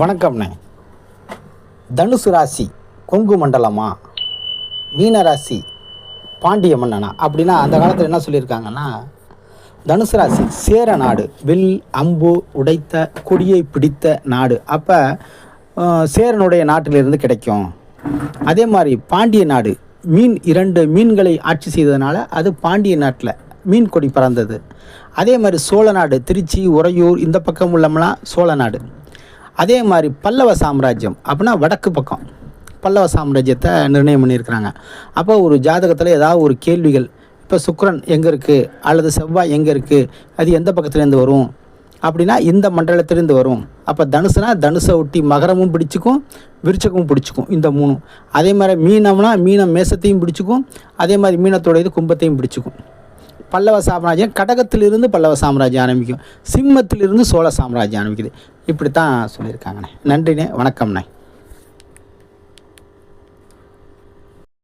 வணக்கம்ண்ணே. தனுசு ராசி கொங்கு மண்டலமா? மீனராசி பாண்டிய மன்னனா? அப்படின்னா அந்த காலத்தில் என்ன சொல்லியிருக்காங்கன்னா தனுசு ராசி சேர நாடு வில் அம்பு உடைத்த கொடியை பிடித்த நாடு. அப்போ சேரனுடைய நாட்டிலிருந்து கிடைக்கும். அதே மாதிரி பாண்டிய நாடு மீன் இரண்டு மீன்களை ஆட்சி செய்ததுனால அது பாண்டிய நாட்டில் மீன் கொடி பறந்தது. அதே மாதிரி சோழ நாடு திருச்சி உறையூர் இந்த பக்கம் உள்ளமெல்லாம் சோழ நாடு. அதே மாதிரி பல்லவ சாம்ராஜ்யம் அப்படின்னா வடக்கு பக்கம். பல்லவ சாம்ராஜ்யத்தை நிர்ணயம் பண்ணியிருக்கிறாங்க. அப்போ ஒரு ஜாதகத்தில் ஏதாவது ஒரு கேள்விகள் இப்போ சுக்ரன் எங்கே இருக்குது அல்லது செவ்வாய் எங்கே இருக்குது அது எந்த பக்கத்துலேருந்து வரும்? அப்படின்னா இந்த மண்டலத்திலேருந்து வரும். அப்போ தனுசுனா தனுசை ஒட்டி மகரமும் பிடிச்சிக்கும் விருச்சகமும் பிடிச்சிக்கும் இந்த மூணும். அதே மாதிரி மீனம்னா மீனம் மேசத்தையும் பிடிச்சிக்கும் அதே மாதிரி மீனத்தோட இது கும்பத்தையும் பிடிச்சிக்கும். பல்லவ சாம்ராஜ்யம் கடகத்திலிருந்து பல்லவ சாம்ராஜ்யம் ஆரம்பிக்கும். சிம்மத்திலிருந்து சோழ சாம்ராஜ்யம் ஆரம்பிக்குது. இப்படி தான் சொல்லியிருக்காங்கண்ணே. நன்றிண்ணே. வணக்கம்ண்ணே.